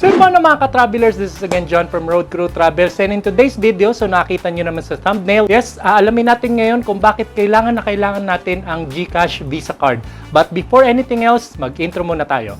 So yun mga mga ka-travelers, this is again John from Road Crew Travels and in today's video, so nakita nyo naman sa thumbnail, yes, aalamin natin ngayon kung bakit kailangan na kailangan natin ang GCash Visa Card. But before anything else, mag-intro muna tayo.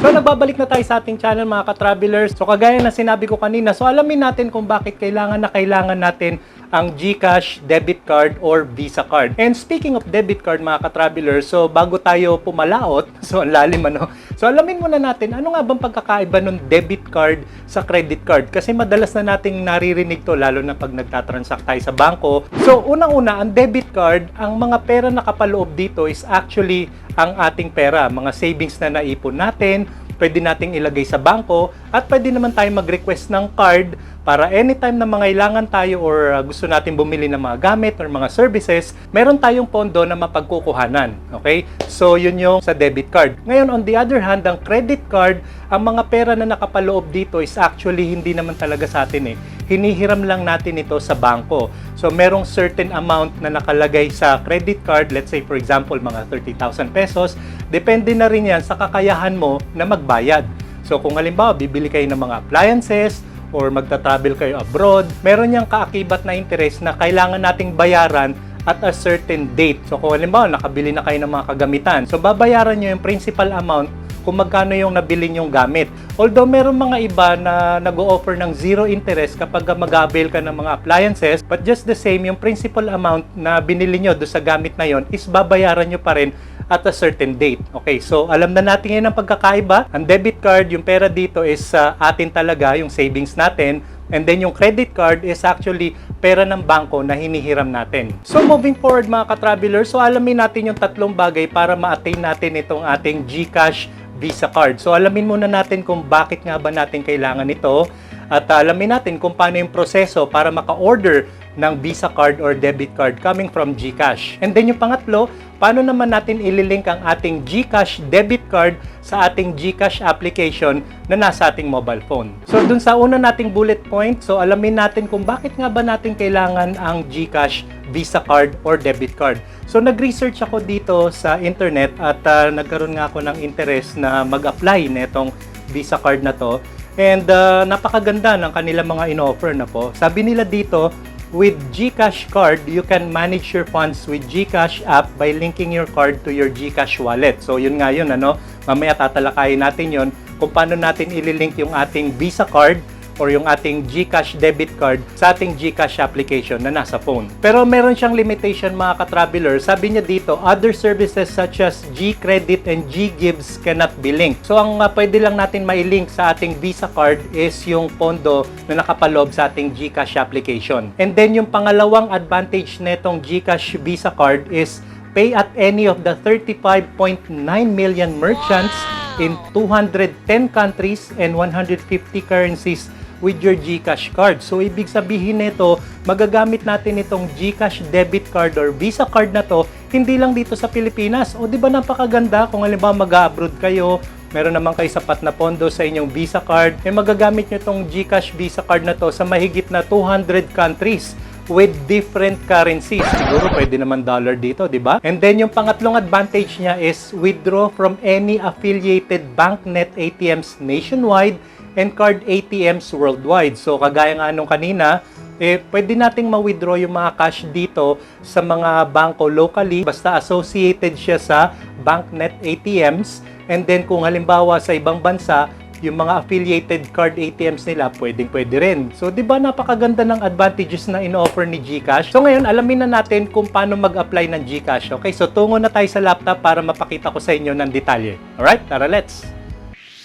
So nagbabalik na tayo sa ating channel mga ka-travelers. So kagaya na sinabi ko kanina, so alamin natin kung bakit kailangan na kailangan natin ang GCash debit card or Visa card. And speaking of debit card mga ka-travelers, so bago tayo pumalaot, so ang lalim ano, so alamin muna natin ano nga bang pagkakaiba ng debit card sa credit card kasi madalas na nating naririnig to lalo na pag nagtatransact tayo sa bangko. So unang-una, ang debit card, ang mga pera na kapaloob dito is actually ang ating pera, mga savings na naipon natin, pwede nating ilagay sa bangko at pwede naman tayo mag-request ng card para anytime na mangailangan tayo or uh, gusto natin bumili ng mga gamit or mga services, meron tayong pondo na mapagkukuhanan. Okay? So, yun yung sa debit card. Ngayon, on the other hand, ang credit card, ang mga pera na nakapaloob dito is actually hindi naman talaga sa atin eh. Hinihiram lang natin ito sa bangko. So, merong certain amount na nakalagay sa credit card, let's say for example, mga 30,000 pesos, depende na rin yan sa kakayahan mo na magbayad. So, kung halimbawa, bibili kayo ng mga appliances, or magta-travel kayo abroad, meron niyang kaakibat na interest na kailangan nating bayaran at a certain date. So kung halimbawa nakabili na kayo ng mga kagamitan, so babayaran niyo yung principal amount kung magkano yung nabili nyong gamit. Although meron mga iba na nag-o-offer ng zero interest kapag mag-avail ka ng mga appliances, but just the same, yung principal amount na binili nyo do sa gamit na yon is babayaran nyo pa rin at a certain date. Okay, so alam na natin ngayon ang pagkakaiba. Ang debit card, yung pera dito is sa atin talaga, yung savings natin. And then yung credit card is actually pera ng bangko na hinihiram natin. So moving forward mga ka-traveler, so alamin natin yung tatlong bagay para ma-attain natin itong ating GCash Visa card. So alamin muna natin kung bakit nga ba natin kailangan ito at alamin natin kung paano yung proseso para maka-order ng Visa card or debit card coming from GCash. And then yung pangatlo, paano naman natin ililink ang ating GCash debit card sa ating GCash application na nasa ating mobile phone. So dun sa una nating bullet point, so alamin natin kung bakit nga ba natin kailangan ang GCash Visa card or debit card. So nag-research ako dito sa internet at uh, nagkaroon nga ako ng interest na mag-apply nitong Visa card na to. And uh, napakaganda ng kanilang mga in-offer na po. Sabi nila dito, with GCash card, you can manage your funds with GCash app by linking your card to your GCash wallet. So yun nga yun, ano? Mamaya tatalakayin natin yun kung paano natin ililink yung ating Visa card or yung ating GCash debit card sa ating GCash application na nasa phone. Pero meron siyang limitation mga ka-traveler. Sabi niya dito, other services such as G-Credit and G-Gives cannot be linked. So ang uh, pwede lang natin mailink sa ating Visa card is yung pondo na nakapaloob sa ating GCash application. And then yung pangalawang advantage netong GCash Visa card is pay at any of the 35.9 million merchants in 210 countries and 150 currencies with your GCash card. So, ibig sabihin nito, magagamit natin itong GCash debit card or Visa card na to, hindi lang dito sa Pilipinas. O, di ba napakaganda kung halimbawa mag-abroad kayo, meron naman kayo sapat na pondo sa inyong Visa card, eh magagamit nyo itong GCash Visa card na to sa mahigit na 200 countries with different currencies. Siguro pwede naman dollar dito, di ba? And then yung pangatlong advantage niya is withdraw from any affiliated BankNet ATMs nationwide and card ATMs worldwide. So kagaya nga nung kanina, eh, pwede nating ma-withdraw yung mga cash dito sa mga bangko locally basta associated siya sa BankNet ATMs and then kung halimbawa sa ibang bansa yung mga affiliated card ATMs nila, pwedeng pwede rin. So, di ba napakaganda ng advantages na in-offer ni GCash? So, ngayon, alamin na natin kung paano mag-apply ng GCash. Okay, so tungo na tayo sa laptop para mapakita ko sa inyo ng detalye. Alright, tara let's!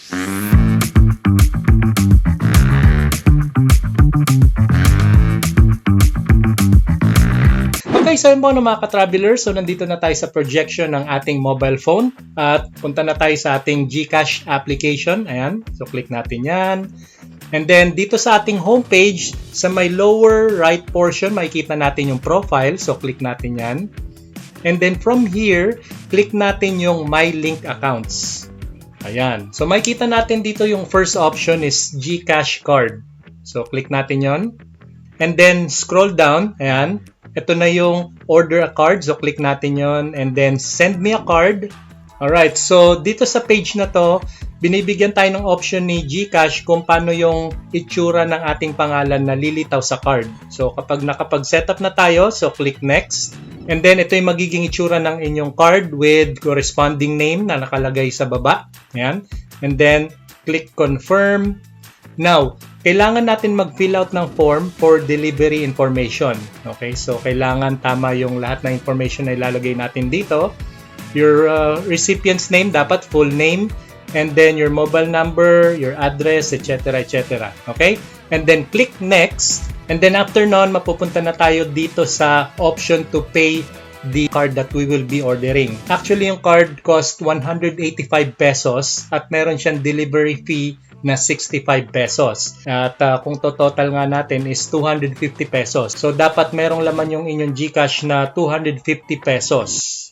Okay, so yun po no, mga ka-traveler. So nandito na tayo sa projection ng ating mobile phone. At punta na tayo sa ating GCash application. Ayan. So click natin yan. And then dito sa ating homepage, sa may lower right portion, makikita natin yung profile. So click natin yan. And then from here, click natin yung My Link Accounts. Ayan. So makikita natin dito yung first option is GCash Card. So click natin yon. And then scroll down, ayan. Ito na yung order a card. So click natin yon and then send me a card. Alright, so dito sa page na to, binibigyan tayo ng option ni GCash kung paano yung itsura ng ating pangalan na lilitaw sa card. So kapag nakapag-setup na tayo, so click next. And then ito yung magiging itsura ng inyong card with corresponding name na nakalagay sa baba. Ayan. And then click confirm. Now, kailangan natin mag-fill out ng form for delivery information. Okay? So kailangan tama yung lahat ng information na ilalagay natin dito. Your uh, recipient's name dapat full name and then your mobile number, your address, etc. etc. Okay? And then click next and then after nun mapupunta na tayo dito sa option to pay the card that we will be ordering. Actually, yung card cost 185 pesos at meron siyang delivery fee na 65 pesos. At uh, kung to total nga natin is 250 pesos. So dapat merong laman yung inyong GCash na 250 pesos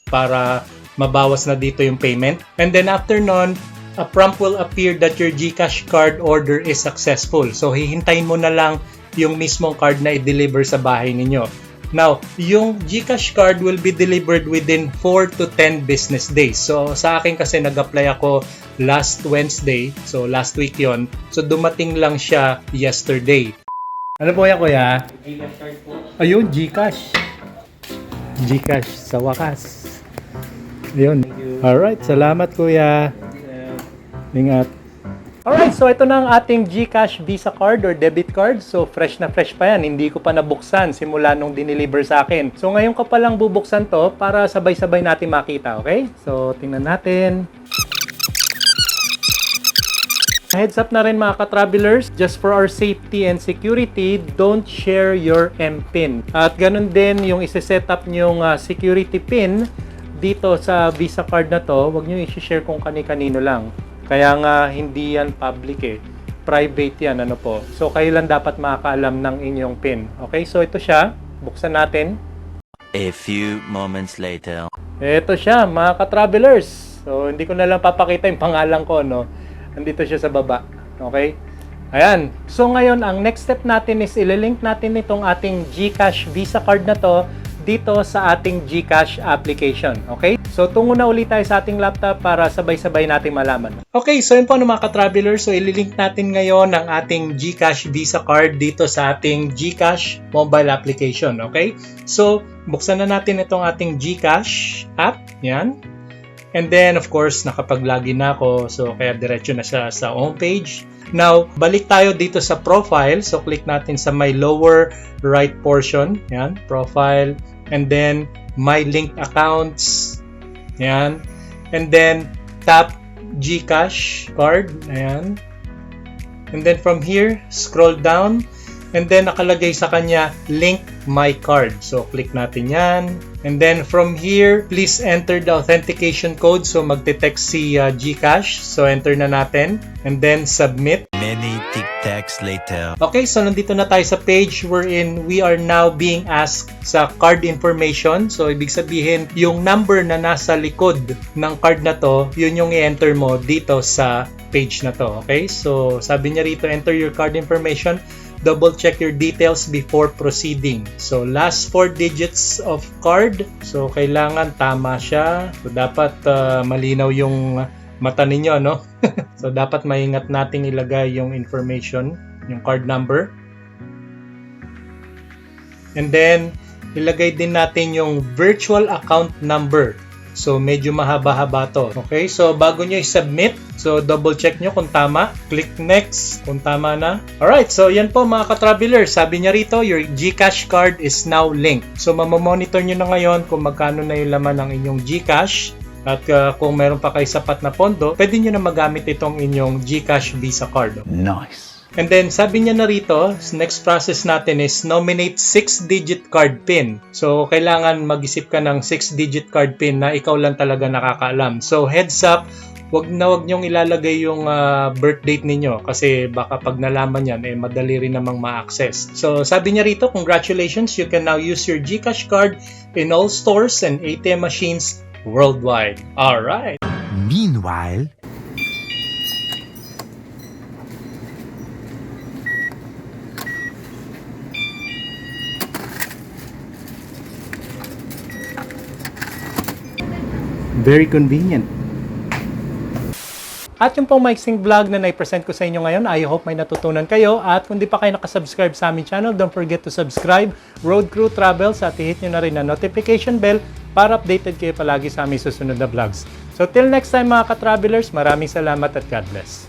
para mabawas na dito yung payment. And then after nun, a prompt will appear that your GCash card order is successful. So hihintayin mo na lang yung mismong card na i-deliver sa bahay ninyo. Now, yung GCash card will be delivered within 4 to 10 business days. So, sa akin kasi nag-apply ako last Wednesday. So, last week yon So, dumating lang siya yesterday. Ano po yan, kuya? Ayun, GCash. GCash sa wakas. Ayun. Alright, salamat kuya. Ingat. Alright, so ito na ang ating GCash Visa card or debit card. So fresh na fresh pa yan. Hindi ko pa nabuksan simula nung dineliver sa akin. So ngayon ko pa lang bubuksan to para sabay-sabay natin makita, okay? So tingnan natin. Heads up na rin mga ka-travelers, just for our safety and security, don't share your MPIN. At ganun din yung isi-set up nyong uh, security pin dito sa Visa card na to, wag nyo i-share kung kani-kanino lang. Kaya nga hindi yan public eh. Private yan, ano po. So kayo lang dapat makakaalam ng inyong PIN. Okay, so ito siya. Buksan natin. A few moments later. Ito siya, mga ka-travelers. So hindi ko na lang papakita yung pangalan ko, no. Nandito siya sa baba. Okay? Ayan. So ngayon, ang next step natin is ililink natin itong ating GCash Visa card na to dito sa ating GCash application. Okay? So, tungo na ulit tayo sa ating laptop para sabay-sabay nating malaman. Okay, so yun po ano, mga ka-traveler. So, ililink natin ngayon ang ating GCash Visa card dito sa ating GCash mobile application. Okay? So, buksan na natin itong ating GCash app. Yan. And then, of course, nakapag-login na ako. So, kaya diretso na siya sa homepage. Now, balik tayo dito sa profile. So, click natin sa my lower right portion. Yan, profile. And then, my linked accounts. Yan. And then, tap GCash card. Ayan. And then from here, scroll down. And then nakalagay sa kanya, link my card. So click natin yan. And then from here, please enter the authentication code. So magte-text si uh, GCash. So enter na natin. And then submit. Many tic-tacs later. Okay, so nandito na tayo sa page wherein we are now being asked sa card information. So, ibig sabihin, yung number na nasa likod ng card na to, yun yung i-enter mo dito sa page na to. Okay, so sabi niya rito, enter your card information. Double check your details before proceeding. So, last four digits of card. So, kailangan tama siya. So, dapat uh, malinaw yung mata ninyo, no? so, dapat maingat nating ilagay yung information, yung card number. And then, ilagay din natin yung virtual account number. So, medyo mahaba-haba to. Okay? So, bago nyo i-submit, so double check nyo kung tama. Click next kung tama na. Alright, so yan po mga ka-traveler. Sabi niya rito, your GCash card is now linked. So, mamamonitor nyo na ngayon kung magkano na yung laman ng inyong GCash. At uh, kung meron pa kayo sapat na pondo, pwede nyo na magamit itong inyong GCash Visa card. Nice. And then, sabi niya na rito, next process natin is nominate 6-digit card PIN. So, kailangan mag-isip ka ng 6-digit card PIN na ikaw lang talaga nakakaalam. So, heads up, wag na wag niyong ilalagay yung uh, birth date ninyo kasi baka pag nalaman yan, eh, madali rin namang ma-access. So, sabi niya rito, congratulations, you can now use your GCash card in all stores and ATM machines worldwide. All right. Meanwhile, Very convenient. At yung pong mixing vlog na naipresent ko sa inyo ngayon, I hope may natutunan kayo. At kung di pa kayo nakasubscribe sa aming channel, don't forget to subscribe. Road Crew Travel, at i-hit nyo na rin na notification bell para updated kayo palagi sa aming susunod na vlogs. So till next time mga ka-travelers, maraming salamat at God bless.